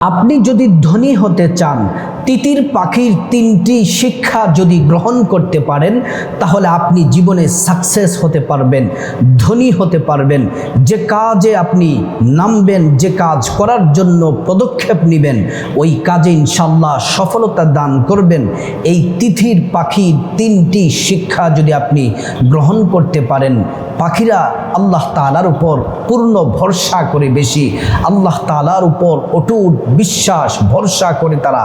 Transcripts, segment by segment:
আপনি যদি ধনী হতে চান তিতির পাখির তিনটি শিক্ষা যদি গ্রহণ করতে পারেন, তাহলে আপনি জীবনে সাকসেস হতে পারবেন, ধনী হতে পারবেন। যে কাজে আপনি নামবেন, যে কাজ করার জন্য পদক্ষেপ নেবেন, ওই কাজে ইনশাল্লাহ সফলতা দান করবেন। এই তিথির পাখির তিনটি শিক্ষা যদি আপনি গ্রহণ করতে পারেন, পাখিরা আল্লাহ তালার উপর পূর্ণ ভরসা করে বেশি, আল্লাহ তালার উপর অটুট বিশ্বাস, ভরসা করে তারা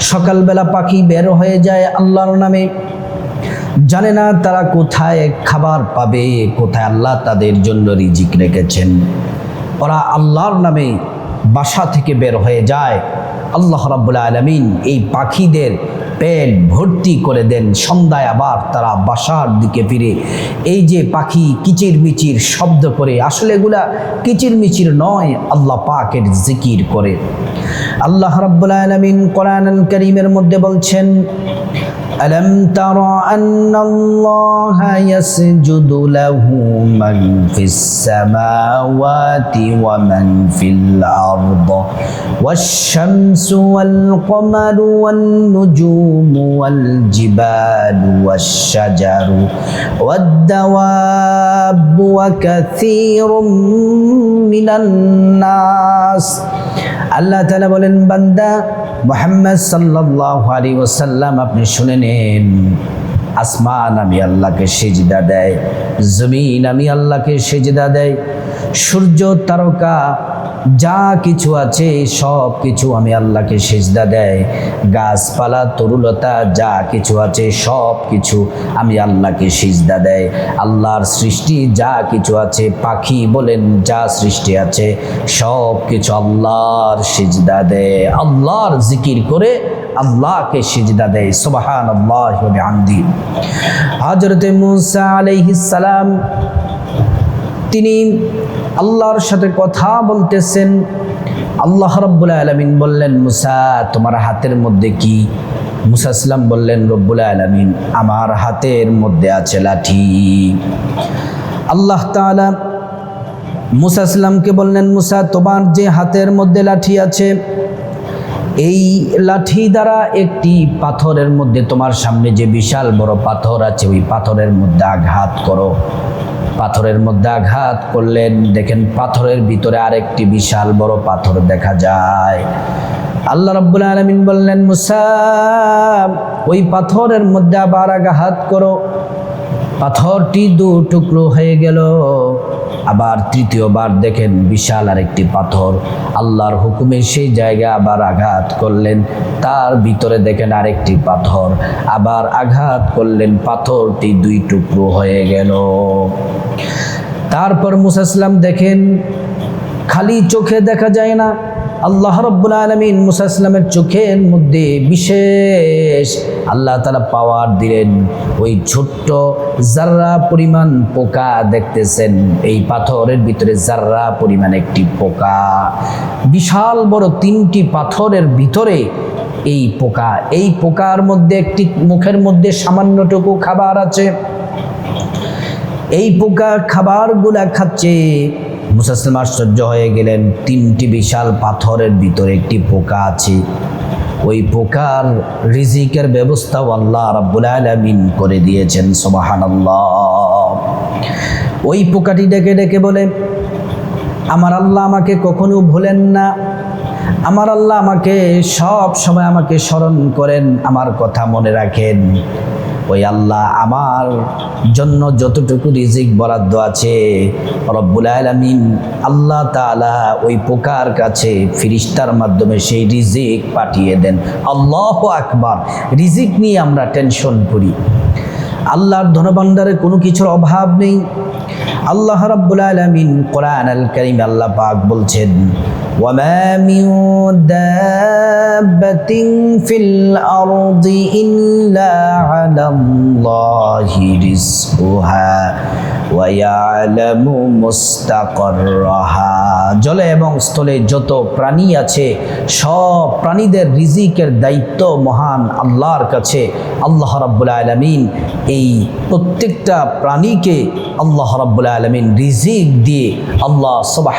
সকালবেলা পাখি বের হয়ে যায় আল্লাহর নামে। জানে না তারা কোথায় খাবার পাবে, কোথায় আল্লাহ তাদের জন্য রিজিক রেখেছেন। ওরা আল্লাহর নামে বাসা থেকে বের হয়ে যায়। আল্লাহ রাবুল আলমিন এই পাখিদের পেট ভর্তি করে দেন। সন্ধ্যায় আবার তারা বাসার দিকে ফিরে। এই যে পাখি কিচির মিচির শব্দ করে, আসলে এগুলা কিচির মিচির নয়, আল্লাহ পাকের জিকির করে। আল্লাহ রাব্বুল আলমিন করিমের মধ্যে বলছেন ألم تر أن الله يسجد له من في السماوات ومن في الأرض والشمس والقمر والنجوم والجبال والشجر والدواب وكثير من الناس আল্লাহ তালা বলেন বান্দা মোহাম্মদ সাল্লাহ আলী ওসাল্লাম আপনি শুনে নেন। আসমান আমি আল্লাহকে সেজদা দেয়, জমিন আমি আল্লাহকে সেজদা দেয়, সূর্য, তারকা, যা কিছু আছে সব কিছু আমি আল্লাহকে সেজদা দেয়, গাছপালা, তরুলতা, যা কিছু আছে সব কিছু আমি আল্লাহকে সিজদা দেয়। আল্লাহর সৃষ্টি যা কিছু আছে, পাখি বলেন যা সৃষ্টি আছে, সব কিছু আল্লাহর সিজদা দেয়। আল্লাহর জিকির করে আল্লাহকে সিজদা দেয় সুবাহান আল্লাহ আমদি হজরতে মুসা আলাইহিস সালাম, তিনি আল্লাহর সাথে কথা বলতেছেন। আল্লাহ রব্বুল আলমিন বললেন, মুসা, তোমার হাতের মধ্যে কি? মুসা ইসলাম বললেন, রব্বুল আলমিন, আমার হাতের মধ্যে আছে লাঠি। আল্লাহ তালা মুসা ইসলামকে বললেন, মুসা, তোমার যে হাতের মধ্যে লাঠি আছে এই লাঠি দ্বারা একটি পাথরের মধ্যে তোমার সামনে যে বিশাল বড় পাথর আছে, ওই পাথরের মধ্যে আঘাত করো। পাথরের মধ্যে আঘাত করলেন দেখেন পাথরের ভিতরে আরেকটি বিশাল বড় পাথর দেখা যায়। আল্লাহ রব্বুল আলমিন বললেন, মুসা, ওই পাথরের মধ্যে আবার আঘাত করো। পাথরটি দু টুকরো হয়ে গেল। আবার তৃতীয়বার দেখেন বিশাল আরেকটি পাথর। আল্লাহর হুকুমে সেই জায়গায় আবার আঘাত করলেন। তার ভিতরে দেখেন আরেকটি পাথর। আবার আঘাত করলেন, পাথরটি দুই টুকরো হয়ে গেল। তারপর মুসাইসলাম দেখেন, খালি চোখে দেখা যায় না। আল্লাহ রব্বুল আলমিন মুসা ইসলামের চোখের মধ্যে বিশেষ আল্লাহ তারা পাওয়ার দিলেন। ওই ছোট্ট জাররা পরিমাণ পোকা দেখতেছেন। এই পাথরের ভিতরে জাররা পরিমাণ একটি পোকা। বিশাল বড় তিনটি পাথরের ভিতরে এই পোকা। এই পোকার মধ্যে একটি মুখের মধ্যে সামান্যটুকু খাবার আছে। এই পোকা খাবারগুলা খাচ্ছে মুসাসলাম আশ্চর্য হয়ে গেলেন, তিনটি বিশাল পাথরের ভিতরে একটি পোকা আছে। ওই পোকার রিজিকের ব্যবস্থাও আল্লাহ রাব্বুল আলামিন করে দিয়েছেন সোবাহান ওই পোকাটি ডেকে ডেকে বলে, আমার আল্লাহ আমাকে কখনো ভুলেন না। আমার আল্লাহ আমাকে সব সময় আমাকে স্মরণ করেন, আমার কথা মনে রাখেন। ওই আল্লাহ আমার জন্য যতটুকু রিজিক বরাদ্দ আছে, রব্বুল আলমিন আল্লাহ তালা ওই পোকার কাছে ফিরিস্তার মাধ্যমে সেই রিজিক পাঠিয়ে দেন। আল্লাহ আকবার। রিজিক নিয়ে আমরা টেনশন করি। আল্লাহর ধনভাণ্ডারে কোনো কিছুর অভাব নেই আল্লাহ রাব্বুল আলামিন কোরআন আল কারীম আল্লাহ পাক বলছেন ওয়ামা মিন দাব্বাতিন ফিল আরদি ইল্লা আলাল্লাহি রিজকুহা ويعلم জলে এবং স্থলে যত প্রাণী আছে, সব প্রাণীদের রিজিকের দায়িত্ব মহান আল্লাহর কাছে। আল্লাহ রাব্বুল আলমিন এই প্রত্যেকটা প্রাণীকে আল্লাহ রাব্বুল আলমিন রিজিক দিয়ে আল্লাহ সবাহ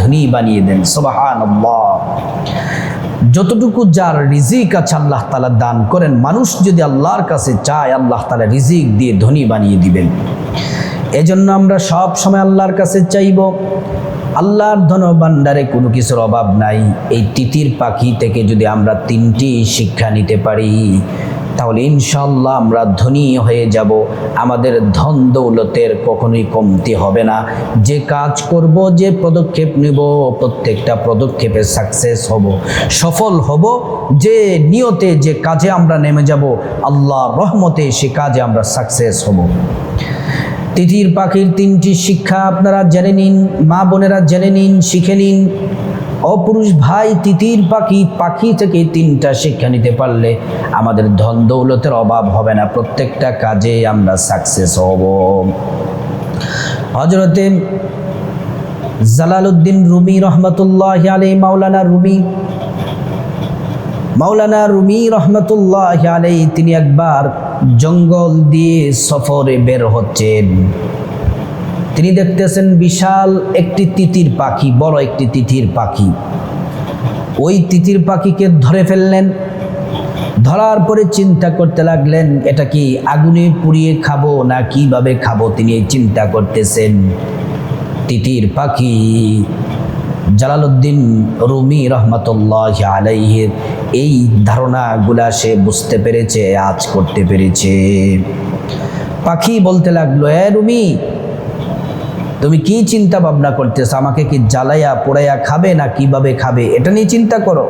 ধনী বানিয়ে দেন। সবাহান আল্লাহ যতটুকু যার রিজিক আছে আল্লাহ তালা দান করেন, মানুষ যদি আল্লাহর কাছে চায়, আল্লাহ তালা রিজিক দিয়ে ধনী বানিয়ে দিবেন। এজন্য আমরা সব সময় আল্লাহর কাছে চাইব। আল্লাহর ধন ভাণ্ডারে কোনো কিছুর অভাব নাই। এই তিতির পাখি থেকে যদি আমরা তিনটি শিক্ষা নিতে পারি তাহলে ইনশাল্লাহ আমরা ধনী হয়ে যাব। আমাদের ধন দৌলতের কখনোই কমতি হবে না। যে কাজ করব, যে পদক্ষেপ নেব, প্রত্যেকটা পদক্ষেপে সাকসেস হব, সফল হব। যে নিয়তে, যে কাজে আমরা নেমে যাব আল্লাহ রহমতে সে কাজে আমরা সাকসেস হব। তিতির পাখির তিনটি শিক্ষা আপনারা জেনে নিন, মা বোনেরা জেনে নিন, শিখে নিন। অপুরুষ ভাই তিতির পাখি পাখি থেকে তিনটা শিক্ষা নিতে পারলে আমাদের ধন দৌলতের অভাব হবে না। প্রত্যেকটা কাজে আমরা সাকসেস হব। হজরতে জালালউদ্দিন রুমি রহমতুল্লাহ আলাই মাওলানা রুমি মাওলানা রুমি রহমতুল্লাহ আলাই তিনি একবার জঙ্গল দিয়ে সফরে বের হচ্ছেন। তিনি দেখতেছেন বিশাল একটি তিতির পাখি, বড় একটি তিতির পাখি। ওই তিতির পাখিকে ধরে ফেললেন, ধরার পরে চিন্তা করতে লাগলেন, এটা কি আগুনে পুড়িয়ে খাব না কীভাবে খাব? তিনি চিন্তা করতেছেন। তিতির পাখি জালালউদ্দিন রুমি রহমতুল্লাহ আলাইহের এই ধারণাগুলা সে বুঝতে পেরেছে, আজ করতে পেরেছে। পাখি বলতে লাগল, এ রুমি তুমি কি চিন্তা ভাবনা করতেছো? আমাকে কি জ্বালাইয়া পোড়াইয়া খাবে না কীভাবে খাবে? এটা নিয়ে চিন্তা করো।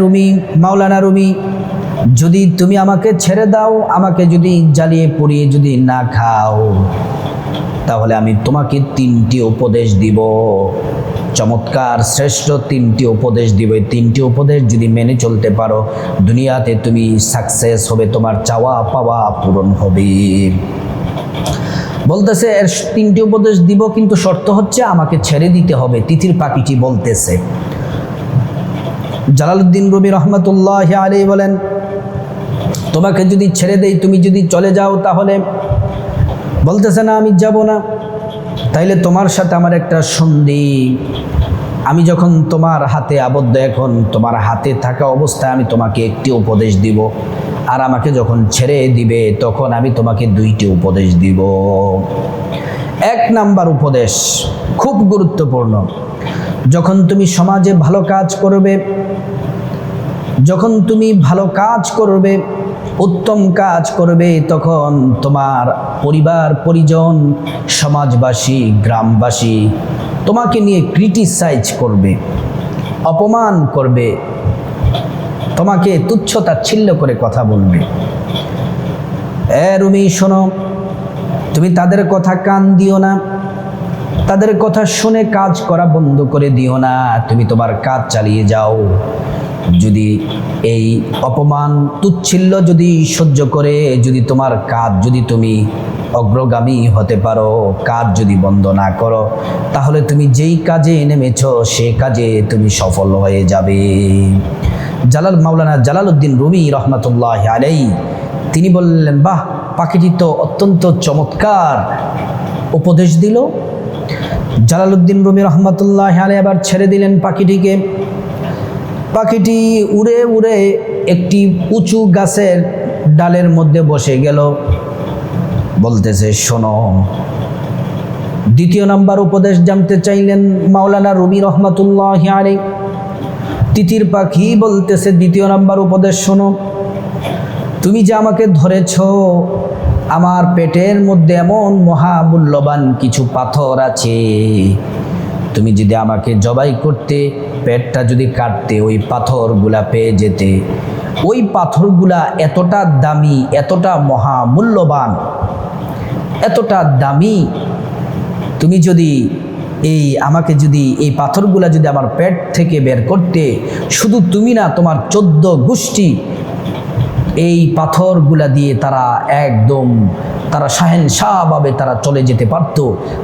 রুমি, মাওলানা রুমি, যদি তুমি আমাকে ছেড়ে দাও, আমাকে যদি জ্বালিয়ে পুড়িয়ে যদি না খাও, তাহলে আমি তোমাকে তিনটি উপদেশ দিব। চমৎকার, শ্রেষ্ঠ তিনটি উপদেশ দিব। এই তিনটি উপদেশ যদি মেনে চলতে পারো, দুনিয়াতে তুমি সাকসেস হবে, তোমার চাওয়া পাওয়া পূরণ হবে। বলতেছে, এর তিনটি উপদেশ দিব, কিন্তু শর্ত হচ্ছে আমাকে ছেড়ে দিতে হবে। তিথির পাখিটি বলতেছে। জালালউদ্দিন রবি রহমতুল্লাহ আলী বলেন, তোমাকে যদি ছেড়ে দেই, তুমি যদি চলে যাও তাহলে? বলতেছে, না, আমি যাব না। তাইলে তোমার সাথে আমার একটা সন্ধি। আমি যখন তোমার হাতে আবদ্ধ, এখন তোমার হাতে থাকা অবস্থায় আমি তোমাকে একটি উপদেশ দিব। আর আমাকে যখন ছেড়ে দিবে, তখন আমি তোমাকে দুইটি উপদেশ দিব। এক নাম্বার উপদেশ, খুব গুরুত্বপূর্ণ। যখন তুমি সমাজে ভালো কাজ করবে, যখন তুমি ভালো কাজ করবে, উত্তম কাজ করবে, তখন তোমার পরিবার, পরিজন, সমাজবাসী, গ্রামবাসী তোমাকে নিয়ে ক্রিটিসাইজ করবে, অপমান করবে। তোমাকে তুচ্ছ তাচ্ছিল্য করে কথা বলবে। এ রুমি, শোনো, তুমি তাদের কথা কান দিও না। তাদের কথা শুনে কাজ করা বন্ধ করে দিও না। তুমি তোমার কাজ চালিয়ে যাও। যদি এই অপমান তুচ্ছিল্য যদি সহ্য করে, যদি তোমার কাজ যদি তুমি অগ্রগামী হতে পারো, কাজ যদি বন্ধ না করো, তাহলে তুমি যেই কাজে নেমেছ, সে কাজে তুমি সফল হয়ে যাবে। জালাল মাওলানা জালালউদ্দিন রুমি রহমতুল্লাহ আলাই তিনি বললেন, বাহ, পাখিটি তো অত্যন্ত চমৎকার উপদেশ দিল। জালালউদ্দিন রুমি রহমতুল্লাহ আলাই আবার ছেড়ে দিলেন পাখিটিকে। পাখিটি উড়ে উড়ে একটি উঁচু গাছের ডালের মধ্যে বসে গেল। বলতেছে, শোনো, দ্বিতীয় নাম্বার উপদেশ জানতে চাইলেন মাওলানা রুমি রহমতুল্লাহ আলী তিতির পাখি বলতেছে, দ্বিতীয় নাম্বার উপদেশ শোনো। তুমি যে আমাকে ধরেছ, আমার পেটের মধ্যে এমন মহামূল্যবান কিছু পাথর আছে। তুমি যদি আমাকে জবাই করতে, পেটটা যদি কাটতে, ওই পাথরগুলা পেয়ে যেতে। ওই পাথরগুলা এতটা দামি, এতটা মহামূল্যবান, এতটা দামি, তুমি যদি এই আমাকে যদি এই পাথরগুলা যদি আমার পেট থেকে বের করতে, শুধু তুমি না, তোমার চোদ্দ গোষ্ঠী, এই পাথরগুলা দিয়ে তারা একদম, তারা সাহেন শাহেনশাহভাবে তারা চলে যেতে পারত,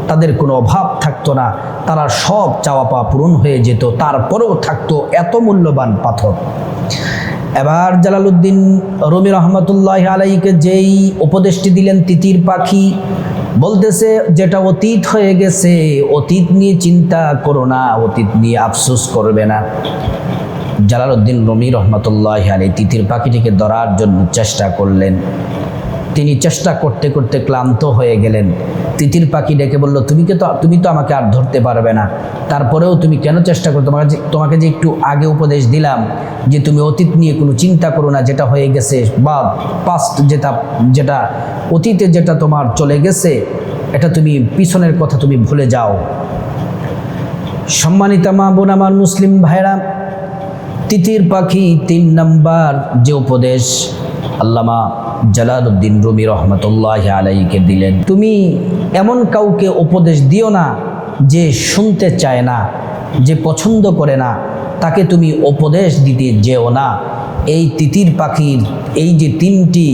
তাদের কোনো অভাব থাকতো না, তারা সব চাওয়া পাওয়া পূরণ হয়ে যেত, তারপরেও থাকতো এত মূল্যবান পাথর। এবার জালালউদ্দিন রমি রহমতুল্লাহ আলাইকে যেই উপদেশটি দিলেন তিতির পাখি বলতেছে, যেটা অতীত হয়ে গেছে, অতীত নিয়ে চিন্তা করো না, অতীত নিয়ে আফসোস করবে না। জালালউদ্দিন রমি রহমতুল্লাহ আলী তিতির পাখিটিকে ধরার জন্য চেষ্টা করলেন। তিনি চেষ্টা করতে করতে ক্লান্ত হয়ে গেলেন। তিতির পাখি ডেকে বলল, তুমি তো তুমি তো আমাকে আর ধরতে পারবে না। তারপরেও তুমি কেন চেষ্টা করো? তোমাকে যে তোমাকে যে একটু আগে উপদেশ দিলাম যে তুমি অতীত নিয়ে কোনো চিন্তা করো না, যেটা হয়ে গেছে বা পাস্ট যেটা যেটা অতীতে যেটা তোমার চলে গেছে, এটা তুমি পিছনের কথা তুমি ভুলে যাও। সম্মানিতা মা বোন, আমার মুসলিম ভাইরা তিতির পাখি তিন নাম্বার যে উপদেশ আল্লামা জালালউদ্দিন রুমি রহমতুল্লাহ আলাইকে দিলেন, তুমি এমন কাউকে উপদেশ দিও না যে শুনতে চায় না, যে পছন্দ করে না। তাকে তুমি উপদেশ দিতে যেও না। এই তিতির পাখির এই যে তিনটি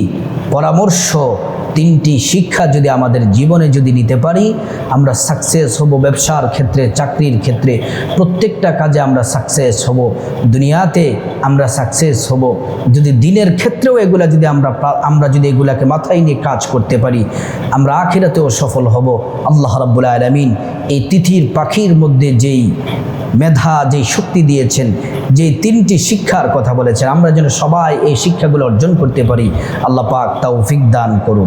পরামর্শ তিনটি শিক্ষা যদি আমাদের জীবনে যদি নিতে পারি, আমরা সাকসেস হব ব্যবসার ক্ষেত্রে, চাকরির ক্ষেত্রে। প্রত্যেকটা কাজে আমরা সাকসেস হব। দুনিয়াতে আমরা সাকসেস হব। যদি দিনের ক্ষেত্রেও এগুলা যদি আমরা আমরা যদি এগুলাকে মাথায় নিয়ে কাজ করতে পারি, আমরা আখিরাতেও সফল হব। আল্লাহ রাব্বুল আলমিন এই তিথির পাখির মধ্যে যেই মেধা, যেই শক্তি দিয়েছেন যে তিনটি শিক্ষার কথা বলেছেন, আমরা যেন সবাই এই শিক্ষাগুলো অর্জন করতে পারি। আল্লাহ পাক তৌফিক দান করুন।